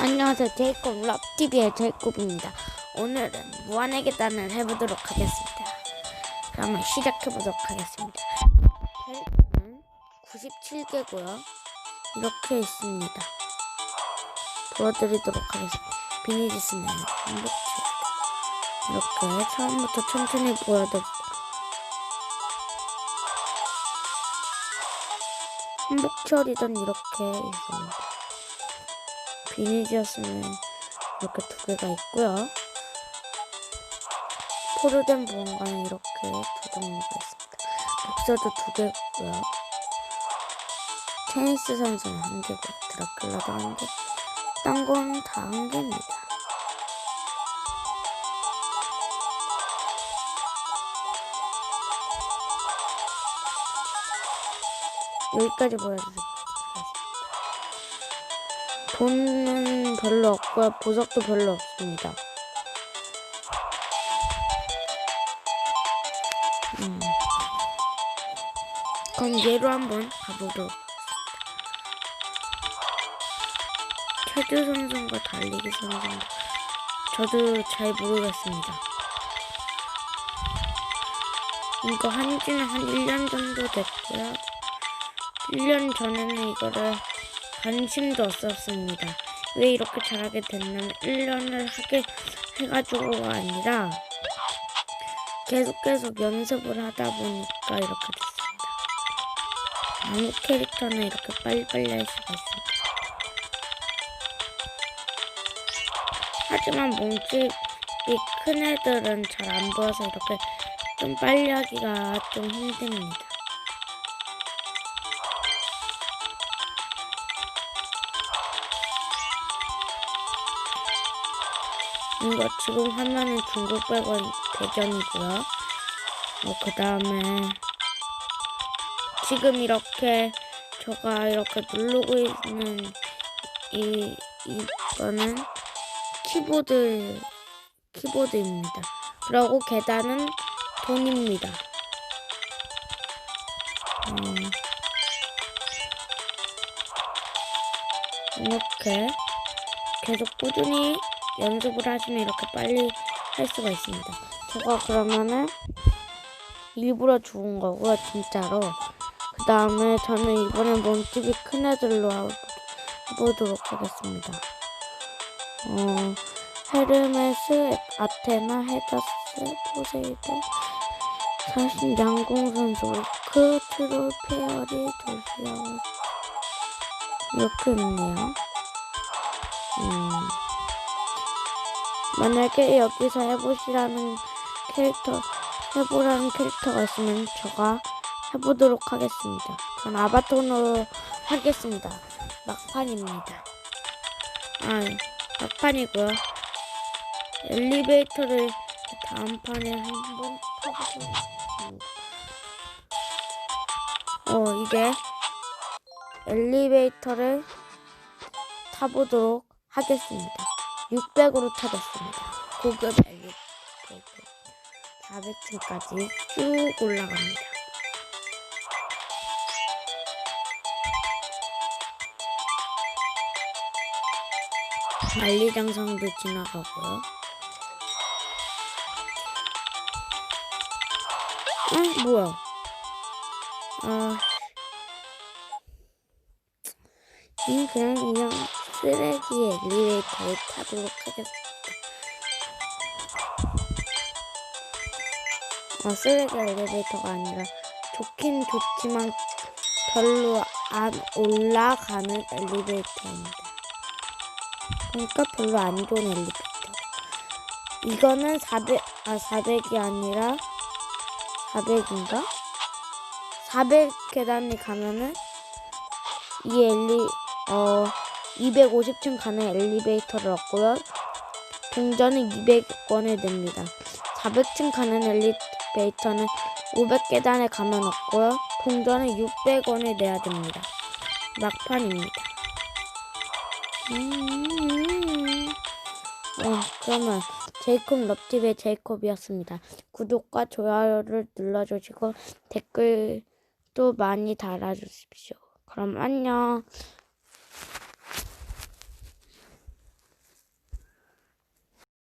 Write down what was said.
안녕하세요. 제이콥 럽TV의 제이콥입니다. 오늘은 무한의 계단을 해보도록 하겠습니다. 그러면 시작해보도록 하겠습니다. 캐릭터는 97개고요. 이렇게 있습니다. 도와드리도록 하겠습니다. 비니지스는 한복치 이렇게 처음부터 천천히 보여드리고 한복철이던 이렇게 있습니다. 비니지였으면 이렇게 두 개가 있고요. 포르덴 보안관은 이렇게 두 종류가 있습니다. 복서도 두 개고요. 테니스 선수는 한 개고 드라큘라도 한 개. 딴 건 다 한 개입니다. 여기까지 보여드리겠습니다. 돈은 별로 없고요. 보석도 별로 없습니다. 음. 그럼 얘로 한번 가보도록. 체조 선수인가 달리기 선수인가 저도 잘 모르겠습니다. 이거 한지는 한 1년 정도 됐고요. 1년 전에는 이거를 관심도 없었습니다. 왜 이렇게 잘하게 됐냐면 1년을 하게 해가지고가 아니라 계속 계속 연습을 하다 보니까 이렇게 됐습니다. 아무 캐릭터는 이렇게 빨리빨리 할 수가 있습니다. 하지만 몸집이 큰 애들은 잘 안 보여서 이렇게 좀 빨리 하기가 좀 힘듭니다. 이거 지금 화면은 중국 백원 대전이고요. 어, 그 다음에 지금 이렇게 제가 이렇게 누르고 있는 이 이거는 키보드 키보드입니다. 그리고 계단은 돈입니다. 음, 이렇게 계속 꾸준히 연습을 하시면 이렇게 빨리 할 수가 있습니다. 저가 그러면은 일부러 주운 거고요, 진짜로. 그 다음에 저는 이번에 몸집이 큰 애들로 하- 해보도록 하겠습니다. 어, 헤르메스, 아테나, 헤다스, 포세이돈, 사실 양궁 선수, 오크, 트롤, 페어리, 도시아 이렇게 있네요. 만약에 여기서 해보시라는 캐릭터, 해보라는 캐릭터가 있으면 제가 해보도록 하겠습니다. 전 아바톤으로 하겠습니다. 막판입니다. 아, 막판이고요. 엘리베이터를 다음 판에 한번 타보겠습니다. 어, 이제 엘리베이터를 타보도록 하겠습니다. 600으로 타겠습니다. 고급 엘리베이터 400층까지 쭉 올라갑니다. 만리장성도 지나가고요. 응? 뭐야? 아, 이 그냥 그냥 쓰레기 엘리베이터를 타도록 하겠습니다. 어, 쓰레기 엘리베이터가 아니라 좋긴 좋지만 별로 안 올라가는 엘리베이터입니다. 그러니까 별로 안 좋은 엘리베이터. 이거는 400, 아, 400이 아니라 400인가? 400 계단에 가면은 이 엘리, 어, 250층 가는 엘리베이터를 얻고요. 동전은 200원을 냅니다. 400층 가는 엘리베이터는 500계단에 가면 얻고요. 동전은 600원을 내야 됩니다. 막판입니다. 음, 어, 그러면 제이콥 럽TV의 제이콥이었습니다. 구독과 좋아요를 눌러주시고 댓글도 많이 달아주십시오. 그럼 안녕.